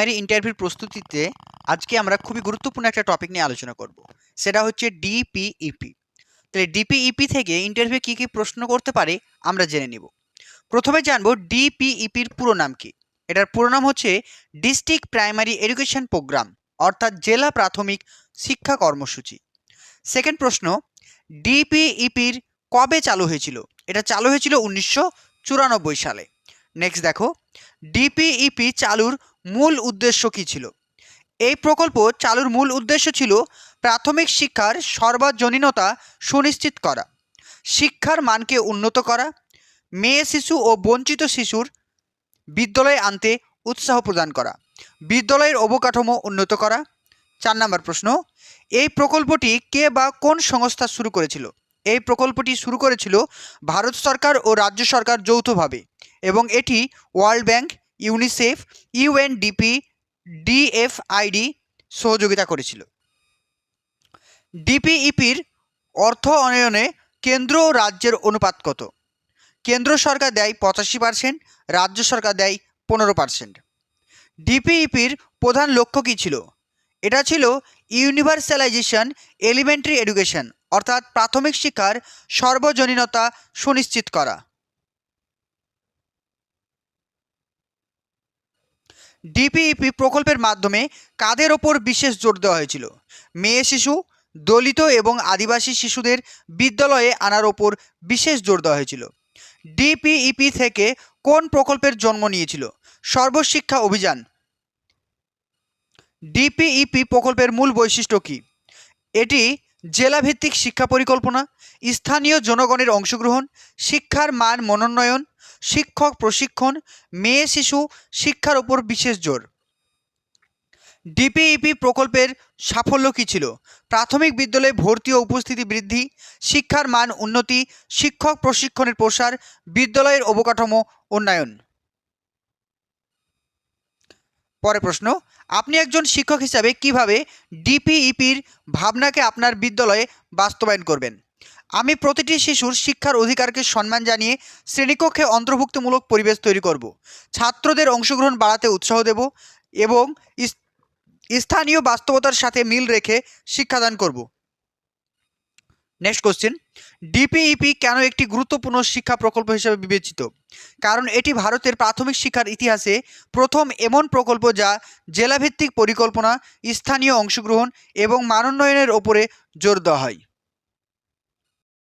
Primary ইন্টারভিউর প্রস্তুতিতে আজকে আমরা খুবই গুরুত্বপূর্ণ একটা টপিক নিয়ে আলোচনা করব। সেটা হচ্ছে ডিপিইপি তাহলে ডিপিইপি থেকে ইন্টারভিউ কী কী প্রশ্ন করতে পারে আমরা জেনে নিব। প্রথমে জানব ডিপিইপির পুরো নাম কি? এটার পুরো নাম হচ্ছে ডিস্ট্রিক্ট প্রাইমারি এডুকেশন প্রোগ্রাম অর্থাৎ জেলা প্রাথমিক শিক্ষা কর্মসূচি। সেকেন্ড প্রশ্ন ডিপিইপির কবে চালু হয়েছিল? এটা চালু হয়েছিল উনিশশো চুরানব্বই সালে। নেক্সট দেখো ডিপিইপি চালুর মূল উদ্দেশ্য কী ছিল? এই প্রকল্প চালুর মূল উদ্দেশ্য ছিল প্রাথমিক শিক্ষার সর্বজনীনতা সুনিশ্চিত করা, শিক্ষার মানকে উন্নত করা, মেয়ে শিশু ও বঞ্চিত শিশুর বিদ্যালয়ে আনতে উৎসাহ প্রদান করা, বিদ্যালয়ের অবকাঠামো উন্নত করা। চার নম্বর প্রশ্ন, এই প্রকল্পটি কে বা কোন সংস্থা শুরু করেছিল? এই প্রকল্পটি শুরু করেছিল ভারত সরকার ও রাজ্য সরকার যৌথভাবে এবং এটি World Bank UNICEF UNDP DFID সহযোগিতা করেছিল। ডিপিইপির অর্থ অনয়নে কেন্দ্র ও রাজ্যের অনুপাত কত? কেন্দ্র সরকার দেয় পঁচাশি পার্সেন্ট রাজ্য সরকার দেয় পনেরো পার্সেন্ট ডিপিইপির প্রধান লক্ষ্য কী ছিল? এটা ছিল ইউনিভার্সালাইজেশন এলিমেন্টারি এডুকেশন, অর্থাৎ প্রাথমিক শিক্ষার সর্বজনীনতা সুনিশ্চিত করা। ডিপিইপি প্রকল্পের মাধ্যমে কাদের ওপর বিশেষ জোর দেওয়া হয়েছিল? মেয়ে শিশু, দলিত এবং আদিবাসী শিশুদের বিদ্যালয়ে আনার ওপর বিশেষ জোর দেওয়া হয়েছিল। ডিপিইপি থেকে কোন প্রকল্পের জন্ম নিয়েছিল? সর্বশিক্ষা অভিযান। ডিপিইপি প্রকল্পের মূল বৈশিষ্ট্য কী? এটি জেলাভিত্তিক শিক্ষা পরিকল্পনা, স্থানীয় জনগণের অংশগ্রহণ, শিক্ষার মান মনোন্নয়ন শিক্ষক প্রশিক্ষণ, মেয়ে শিশু শিক্ষার ওপর বিশেষ জোর। ডিপিইপি প্রকল্পের সাফল্য কী ছিল? প্রাথমিক বিদ্যালয়ে ভর্তি ও উপস্থিতি বৃদ্ধি, শিক্ষার মান উন্নতি, শিক্ষক প্রশিক্ষণের প্রসার, বিদ্যালয়ের অবকাঠামো উন্নয়ন। পরে প্রশ্ন, আপনি একজন শিক্ষক হিসাবে কীভাবে ডিপিইপির ভাবনাকে আপনার বিদ্যালয়ে বাস্তবায়ন করবেন? আমি প্রতিটি শিশুর শিক্ষার অধিকারকে সম্মান জানিয়ে শ্রেণীকক্ষে অন্তর্ভুক্তমূলক পরিবেশ তৈরি করব। ছাত্রদের অংশগ্রহণ বাড়াতে উৎসাহ দেব এবং স্থানীয় বাস্তবতার সাথে মিল রেখে শিক্ষাদান করব। নেক্সট কোশ্চেন ডিপিইপি কেন একটি গুরুত্বপূর্ণ শিক্ষা প্রকল্প হিসেবে বিবেচিত? কারণ এটি ভারতের প্রাথমিক শিক্ষার ইতিহাসে প্রথম এমন প্রকল্প যা জেলাভিত্তিক পরিকল্পনা, স্থানীয় অংশগ্রহণ এবং মানোন্নয়নের ওপরে জোর দেওয়া হয়।